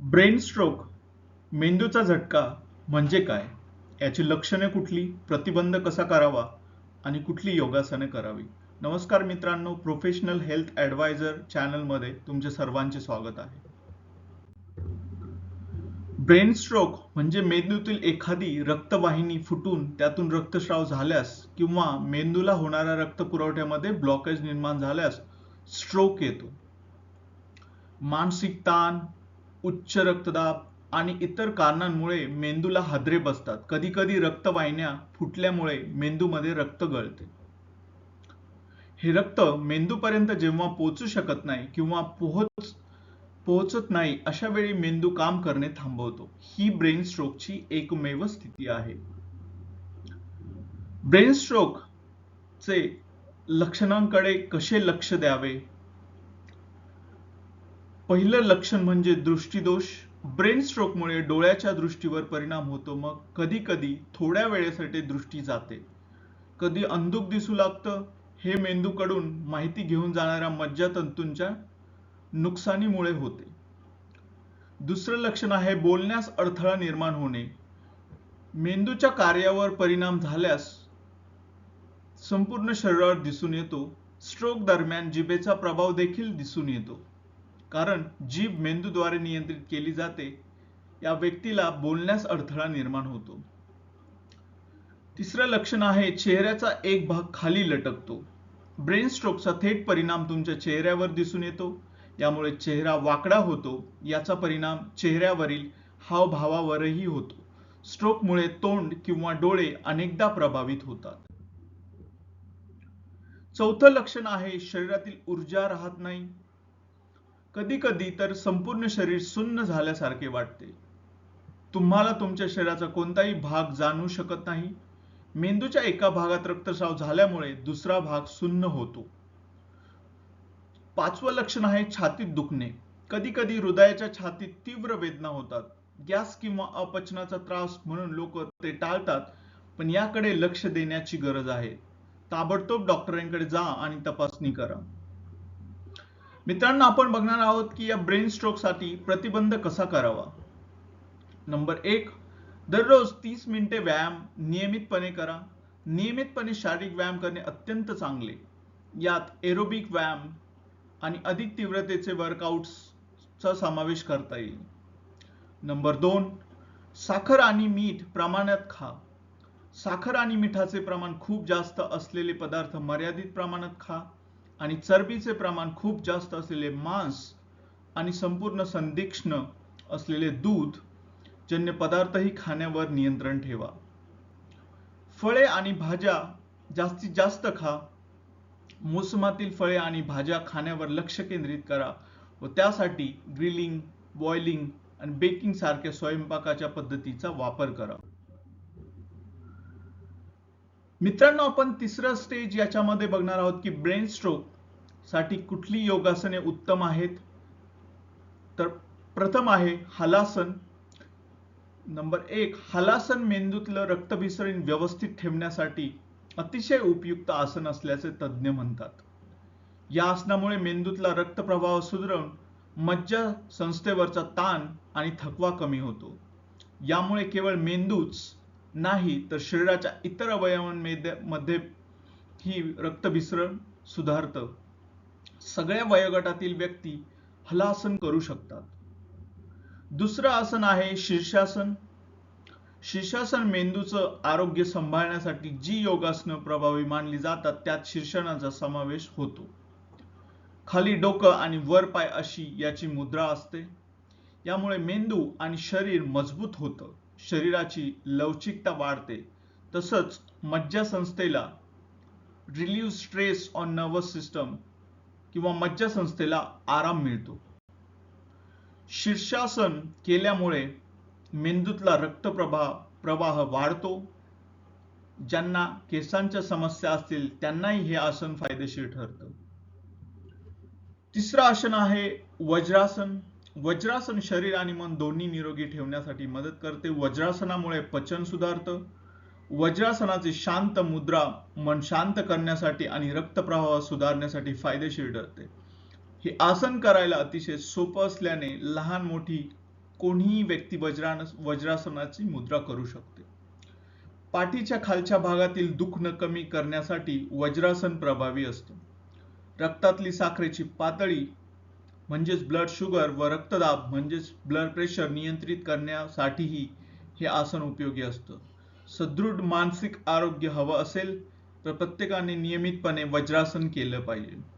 Brain stroke मेंदूचा झटका म्हणजे काय? याची लक्षणे कुठली? प्रतिबंध कसा करावा? आणि कुठली योगासने करावी? नमस्कार मित्रांनो प्रोफेशनल हेल्थ ॲडवायझर चॅनलमध्ये तुमचे सर्वांचे स्वागत आहे. ब्रेन स्ट्रोक म्हणजे मेंदूतील एखादी रक्तवाहिनी फुटून त्यातून रक्तस्राव झाल्यास किंवा मेंदूला होणाऱ्या रक्त पुरवठ्यामध्ये ब्लॉकेज निर्माण झाल्यास स्ट्रोक येतो. मानसिक ताण उच्च रक्तदाब आणि इतर कारणांमुळे मेंदूला हादरे बसतात. कधी कधी रक्तवाहिन्या फुटल्यामुळे मेंदूमध्ये रक्त गळते. हे रक्त मेंदूपर्यंत जेव्हा पोहोचू शकत नाही किंवा पोहोच पोहोचत नाही अशा वेळी मेंदू काम करणे थांबवतो. ही ब्रेन स्ट्रोकची एकमेव स्थिती आहे. ब्रेन स्ट्रोक चे लक्षणांकडे कसे लक्ष द्यावे? पहिलं लक्षण म्हणजे दृष्टीदोष. ब्रेन स्ट्रोकमुळे डोळ्याच्या दृष्टीवर परिणाम होतो. मग कधी कधी थोड्या वेळेसाठी दृष्टी जाते. कधी अंधुक दिसू लागतं. हे मेंदूकडून माहिती घेऊन जाणाऱ्या मज्जातंतूंच्या नुकसानीमुळे होते. दुसरं लक्षण आहे बोलण्यास अडथळा निर्माण होणे. मेंदूच्या कार्यावर परिणाम झाल्यास संपूर्ण शरीरावर दिसून येतो. स्ट्रोक दरम्यान जिभेचा प्रभाव देखील दिसून येतो. कारण जीभ मेंदूद्वारे नियंत्रित केली जाते या व्यक्तीला बोलण्यास अडथळा निर्माण होतो. तिसरं लक्षण आहे चेहऱ्याचा एक भाग खाली लटकतो. ब्रेन स्ट्रोकचा थेट परिणाम तुमच्या चेहऱ्यावर दिसून येतो यामुळे चेहरा वाकडा होतो याचा परिणाम चेहऱ्यावरील हावभावावरही होतो. स्ट्रोकमुळे तोंड किंवा डोळे अनेकदा प्रभावित होतात. चौथं लक्षण आहे शरीरातील ऊर्जा राहत नाही. कधी कधी तर संपूर्ण शरीर सुन्न झाल्यासारखे वाटते. तुम्हाला तुमच्या शरीराचा कोणताही भाग जाणू शकत नाही. मेंदूच्या एका भागात रक्तस्राव झाल्यामुळे दुसरा भाग सुन्न होतो. पाचवं लक्षण आहे छातीत दुखणे. कधी कधी हृदयाच्या छातीत तीव्र वेदना होतात. गॅस किंवा अपचनाचा त्रास म्हणून लोक ते टाळतात पण याकडे लक्ष देण्याची गरज आहे. ताबडतोब डॉक्टरांकडे जा आणि तपासणी करा. मित्रांनो आपण बघणार आहोत की या ब्रेन स्ट्रोकसाठी प्रतिबंध कसा करावा? नंबर एक दररोज तीस मिनिटे व्यायाम नियमितपणे करा. नियमितपणे शारीरिक व्यायाम करणे अत्यंत चांगले. यात एरोबिक व्यायाम आणि अधिक तीव्रतेचे वर्कआउट्सचा समावेश करता येईल. नंबर दोन साखर आणि मीठ प्रमाणात खा. साखर आणि मिठाचे प्रमाण खूप जास्त असलेले पदार्थ मर्यादित प्रमाणात खा. आणि चरबीचे प्रमाण खूप जास्त असलेले मांस आणि संपूर्ण संदिक्ष्ण असलेले दूध जन्य पदार्थही खाण्यावर नियंत्रण ठेवा. फळे आणि भाज्या जास्तीत जास्त खा. मोसमातील फळे आणि भाज्या खाण्यावर लक्ष केंद्रित करा व त्यासाठी ग्रिलिंग बॉइलिंग आणि बेकिंग सारख्या स्वयंपाकाच्या पद्धतीचा वापर करा. मित्रांनो आपण तिसरं स्टेज याच्यामध्ये बघणार आहोत की ब्रेन स्ट्रोकसाठी कुठली योगासने उत्तम आहेत. तर प्रथम आहे हलासन. नंबर एक हलासन मेंदूतलं रक्तभिसरण व्यवस्थित ठेवण्यासाठी अतिशय उपयुक्त आसन असल्याचे तज्ज्ञ म्हणतात. या आसनामुळे मेंदूतला रक्तप्रवाह सुधारून मज्जा संस्थेवरचा ताण आणि थकवा कमी होतो. यामुळे केवळ मेंदूच नाही तर शरीराच्या इतर अवयवांमध्ये ही रक्तभिसरण सुधारतं. सगळ्या वयोगटातील व्यक्ती हलासन करू शकतात. दुसरं आसन आहे शीर्षासन. शीर्षासन मेंदूचं आरोग्य सांभाळण्यासाठी जी योगासनं प्रभावी मानली जातात त्यात शीर्षणाचा समावेश होतो. खाली डोकं आणि वर पाय अशी याची मुद्रा असते. यामुळे मेंदू आणि शरीर मजबूत होतं. शरीराची लवचिकता वाढते. तसंच मज्जासंस्थेला relieve stress on nervous system किंवा मज्जासंस्थेला आराम मिळतो. शीर्षासन केल्यामुळे मेंदूतला रक्तप्रवाह प्रवाह वाढतो. ज्यांना केसांच्या समस्या असतील त्यांनाही हे आसन फायदेशीर ठरतं. तिसरं आसन आहे वज्रासन. वज्रासन शरीर आणि मन दोन्ही निरोगी ठेवण्यासाठी मदत करते. वज्रासनामुळे पचन सुधारतं. वज्रासनाची शांत मुद्रा मन शांत करण्यासाठी आणि रक्तप्रवाह सुधारण्यासाठी फायदेशीर ठरते. हे आसन करायला अतिशय सोपं असल्याने लहान मोठी कोणीही व्यक्ती वज्रान वज्रासनाची मुद्रा करू शकते. पाठीच्या खालच्या भागातील दुखणं कमी करण्यासाठी वज्रासन प्रभावी असतं. रक्तातली साखरेची पातळी म्हणजेच ब्लड शुगर व रक्तदाब म्हणजेच ब्लड प्रेशर नियंत्रित करण्यासाठीही हे आसन उपयोगी असतं. सदृढ मानसिक आरोग्य हवं असेल तर प्रत्येकाने नियमितपणे वज्रासन केलं पाहिजे.